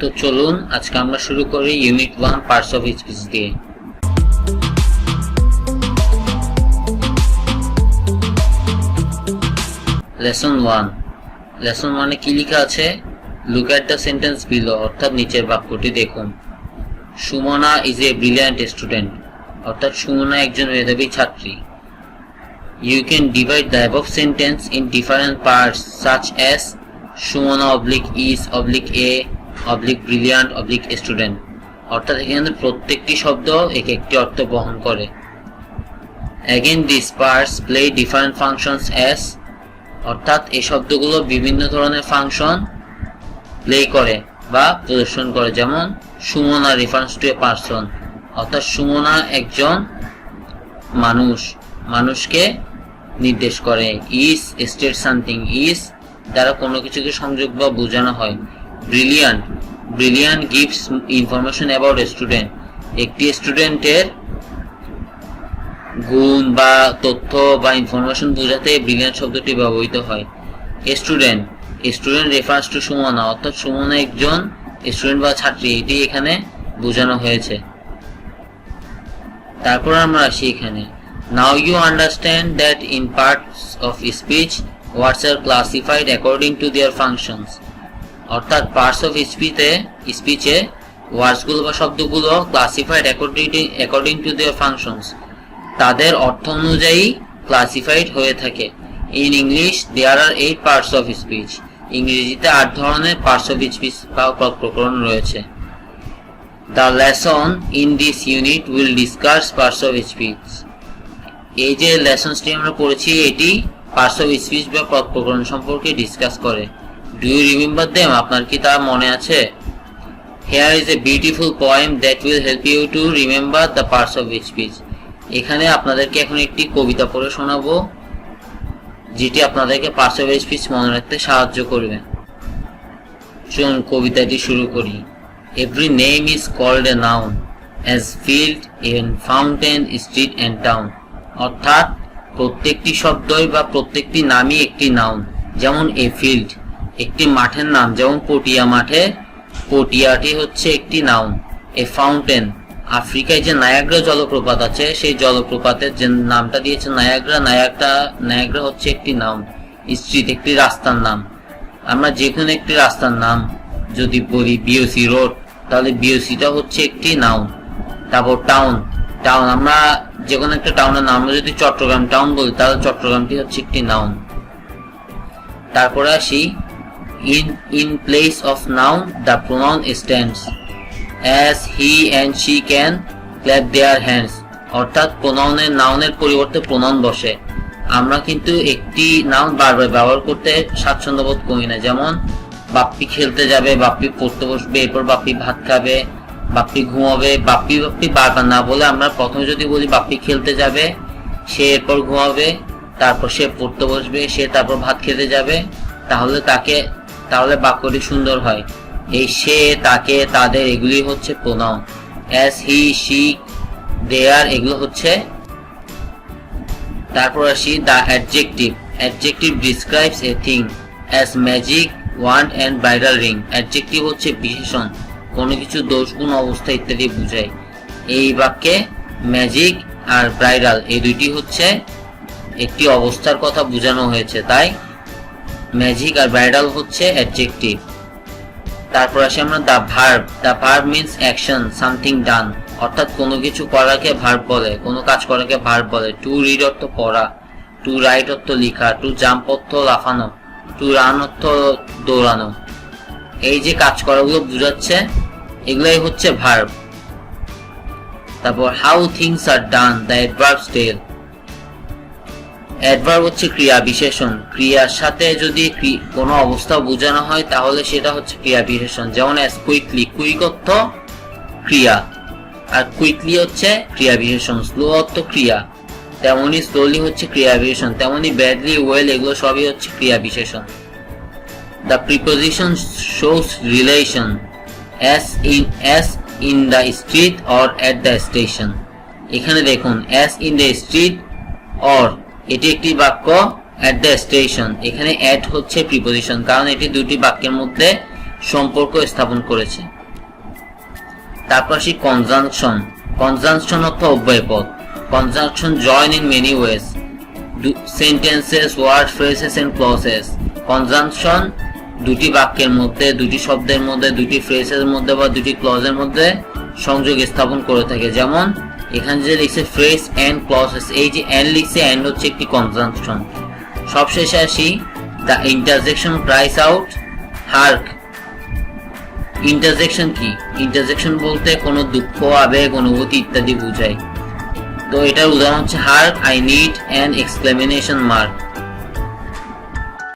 তো চলুন, আজকে আমরা শুরু করি unit one parts of speech দিয়ে। লেসন ওয়ান লেসন ওয়ানে কি লেখা আছে? Look at the sentence below অর্থাৎ নিচের বাক্যটি দেখুন। Sumana is a brilliant student অর্থাৎ সুমনা একজন মেধাবী ছাত্রী। You can divide the above sentence in different parts, such as Sumona oblique is, oblique a oblique brilliant oblique student অর্থাৎ এখানে প্রত্যেকটি শব্দ এক একটি অর্থ বহন করে। Again, these parts play different functions as, অর্থাৎ এই শব্দগুলো বিভিন্ন ধরনের ফাংশন প্লে করে বা প্রদর্শন করে। যেমন, Sumana reference to a person অর্থাৎ সুমনা একজন মানুষ। মানুষকে নির্দেশ করে। ইস স্টেট সামথিং ইস দ্বারা কোনো কিছুকে সংযোগ বা বোঝানো হয়। Brilliant brilliant gives information about student একটি স্টুডেন্টের গুণ বা তথ্য বা ইনফরমেশন বোঝাতে ব্রিলিয়ান শব্দটি ব্যবহৃত হয়। Student student reference to Sumana অর্থাৎ সুমনা একজন স্টুডেন্ট বা ছাত্রী, এটি এখানে বোঝানো হয়েছে। তারপর আমরা আসি এখানে। Now you understand that in parts of speech words are classified according to their functions. অর্থাৎ পার্টস অফ স্পিচে স্পিচে ওয়ার্ডসগুলো বা শব্দগুলো classified according according to their functions তাদের অর্থ অনুযায়ী ক্লাসিফাইড হয়ে থাকে। In English there are eight parts of speech ইংরেজিতে আট ধরনের পার্টস অফ স্পিচ বা প্রকরণ রয়েছে। The lesson in this unit will discuss parts of speech এই যে লেসনসটি আমরা পড়েছি, এটি পার্টস অফ স্পিচ বা প্রকরণ সম্পর্কে ডিসকাস করে। ডু ইউ রিমেম্বার দেম আপনার কি তা মনে আছে? Here is a beautiful poem that will help you to remember the parts of speech এখানে আপনাদেরকে এখন একটি কবিতা পড়ে শোনাবো, যেটি আপনাদেরকে পার্টস অফ স্পিচ মনে রাখতে সাহায্য করবে। চলুন কবিতাটি শুরু করি। Every name is called a noun as field in fountain street and town অর্থাৎ প্রত্যেকটি শব্দই বা প্রত্যেকটি নামই একটি নাউন যেমন এ ফিল্ড একটি মাঠের নাম, যেমন পটিয়া মাঠে, পটিয়াটি হচ্ছে একটি নাউন এ ফাউন্টেন আফ্রিকায় যে নায়াগ্রা জলপ্রপাত আছে, সেই জলপ্রপাতের যে নামটা দিয়েছে নায়াগ্রা নায়াগ্রা নায়াগ্রা হচ্ছে একটি নাম স্ট্রিট, একটি রাস্তার নাম। আমরা যে কোনো একটি রাস্তার নাম যদি বলি বিওসি রোড তাহলে বিওসিটা হচ্ছে একটি নাউন। তারপর টাউন টাউন আমরা যে কোনো একটা টাউনের নাম যদি চট্টগ্রাম টাউন বলি, তাহলে চট্টগ্রামটি হচ্ছে একটি নাউন। তারপরে আসি in in place of noun the pronoun stands as he and she can clap their hands অর্থাৎ প্রোনাউনের নাউনের পরিবর্তে প্রোনাউন বসে। আমরা কিন্তু একটি নাউন বারবার ব্যবহার করতে স্বাচ্ছন্দ্য বোধ করি না। যেমন, বাপ্পি খেলতে যাবে, বাপ্পি পড়তে বসবে, এরপর বাপ্পি ভাত খাবে, বাপ্পি ঘুমাবে, বাপ্পি বাপ্পি বারবার না বলে আমরা প্রথমে যদি বলি বাপ্পি খেলতে যাবে, সে এরপর ঘুমাবে, তারপর সে পড়তে বসবে, সে তারপর ভাত খেতে যাবে, তাহলে তাকে তাহলে বাক্যটি সুন্দর হয়। এই সে, তাকে, তাদের, এগুলি হচ্ছে pronoun as he she their এগুলো হচ্ছে তারপর আসি the adjective adjective describes a thing as magic wand and bridal ring adjective হচ্ছে বিশেষণ, কোনো কিছু দোষ, গুণ, অবস্থা ইত্যাদি বোঝায়। এই বাক্যে ম্যাজিক আর ব্রাইডাল এই দুইটি হচ্ছে একটি অবস্থার কথা বোঝানো হয়েছে। তাই ম্যাজিক আর ব্রাইডাল হচ্ছে অ্যাডজেক্টিভ তারপর আসি আমরা the verb the verb means action something done অর্থাৎ কোনো কিছু করাকে ভার্ব বলে, কোনো কাজ করাকে ভার্ব বলে। টু রিড অর্থ পড়া টু রাইট অর্থ লেখা টু জাম্প অর্থ লাফানো টু রান অর্থ দৌড়ানো। এই যে কাজ করাগুলো বোঝাচ্ছে, এগুলাই হচ্ছে ভার্ব তারপর how things are done the adverb tell adverb হচ্ছে ক্রিয়া বিশেষণ ক্রিয়ার সাথে যদি কোনো অবস্থা বোঝানো হয়, তাহলে সেটা হচ্ছে ক্রিয়া বিশেষণ যেমন অ্যাজ কুইকলি কুইক অর্থ ক্রিয়া। আর কুইকলি হচ্ছে ক্রিয়া বিশেষণ স্লো অর্থ ক্রিয়া। তেমনই স্লোলি হচ্ছে ক্রিয়া বিশেষণ তেমনই ব্যাডলি ওয়েল এগুলো সবই হচ্ছে ক্রিয়া বিশেষণ the preposition shows relation as in as in the street or at the station এখানে দেখুন as in the street or এটি একটি বাক্য at the স্টেশন এখানে at হচ্ছে প্রিপোজিশন কারণ এটি দুটি বাক্যের মধ্যে সম্পর্ক স্থাপন করেছে। তারপর আসি কনজাংশন কনজাংশন অর্থ অব্যয়পদ conjunction join in many ways sentences word phrases and clauses conjunction দুটি বাক্যের মধ্যে, দুটি শব্দের মধ্যে, দুটি ফ্রেজের মধ্যে বা দুটি ক্লজের মধ্যে সংযোগ স্থাপন করে থাকে। যেমন এখানে যে লিখছে ফ্রেজ এন্ড ক্লসেস, এই যে এন্ড লিখছে এন্ড হচ্ছে একটি কনজাংশন সবশেষে আসি, the interjection cries out hark. Interjection কি? ইন্টারজেকশন বলতে কোনো দুঃখ, আবেগ, অনুভূতি ইত্যাদি বোঝায়। তো এটার উদাহরণ হচ্ছে, hark I need an exclamation mark